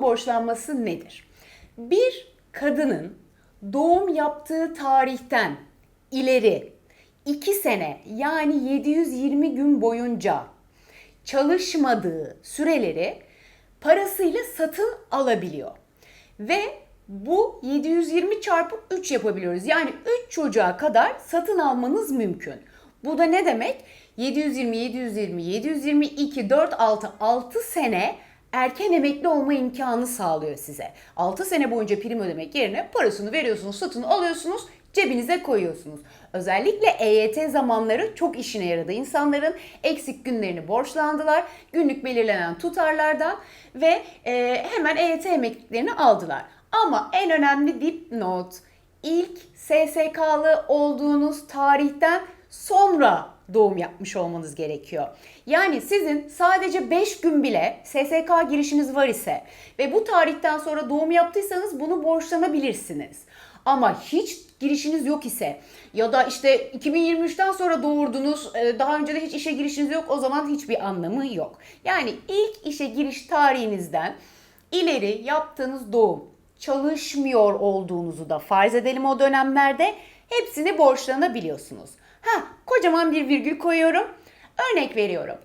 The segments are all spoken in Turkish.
Doğum borçlanması nedir? Bir kadının doğum yaptığı tarihten ileri 2 sene yani 720 gün boyunca çalışmadığı süreleri parasıyla satın alabiliyor. Ve bu 720 çarpı 3 yapabiliyoruz. Yani 3 çocuğa kadar satın almanız mümkün. Bu da ne demek? 720, 720, 722, 4, 6, 6 sene erken emekli olma imkanı sağlıyor size. 6 sene boyunca prim ödemek yerine parasını veriyorsunuz, satın alıyorsunuz, cebinize koyuyorsunuz. Özellikle EYT zamanları çok işine yaradı. İnsanların eksik günlerini borçlandılar. Günlük belirlenen tutarlardan ve e, hemen EYT emekliliklerini aldılar. Ama en önemli dipnot ilk SSK'lı olduğunuz tarihten sonra doğum yapmış olmanız gerekiyor. Yani sizin sadece 5 gün bile SSK girişiniz var ise ve bu tarihten sonra doğum yaptıysanız bunu borçlanabilirsiniz. Ama hiç girişiniz yok ise ya da işte 2023'ten sonra doğurdunuz, e, daha önce de hiç işe girişiniz yok o zaman hiçbir anlamı yok. Yani ilk işe giriş tarihinizden ileri yaptığınız doğum çalışmıyor olduğunuzu da farz edelim o dönemlerde hepsini borçlanabiliyorsunuz. Ha, kocaman bir virgül koyuyorum. Örnek veriyorum.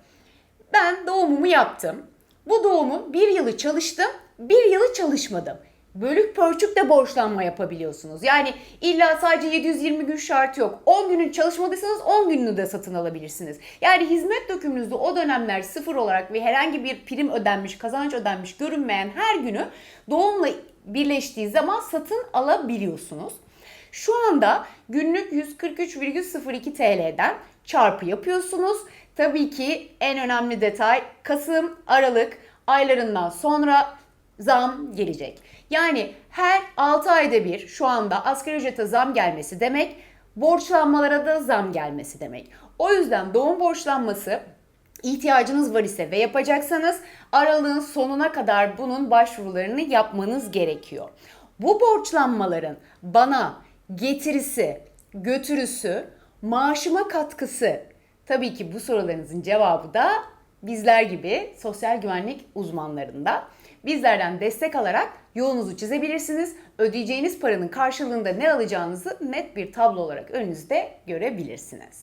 Ben doğumumu yaptım. Bu doğumun bir yılı çalıştım, bir yılı çalışmadım. Bölük pörçük de borçlanma yapabiliyorsunuz. Yani illa sadece 720 gün şart yok. 10 günün çalışmadıysanız 10 gününü de satın alabilirsiniz. Yani hizmet dökümünüzde o dönemler sıfır olarak ve herhangi bir prim ödenmiş, kazanç ödenmiş görünmeyen her günü doğumla birleştiği zaman satın alabiliyorsunuz. Şu anda günlük 143,02 TL'den çarpı yapıyorsunuz. Tabii ki en önemli detay Kasım, Aralık aylarından sonra zam gelecek. Yani her 6 ayda bir şu anda asgari ücrete zam gelmesi demek, borçlanmalara da zam gelmesi demek. O yüzden doğum borçlanması ihtiyacınız var ise ve yapacaksanız aralığın sonuna kadar bunun başvurularını yapmanız gerekiyor. Bu borçlanmaların bana getirisi, götürüsü, maaşıma katkısı tabii ki bu sorularınızın cevabı da bizler gibi sosyal güvenlik uzmanlarında. Bizlerden destek alarak yolunuzu çizebilirsiniz. Ödeyeceğiniz paranın karşılığında ne alacağınızı net bir tablo olarak önünüzde görebilirsiniz.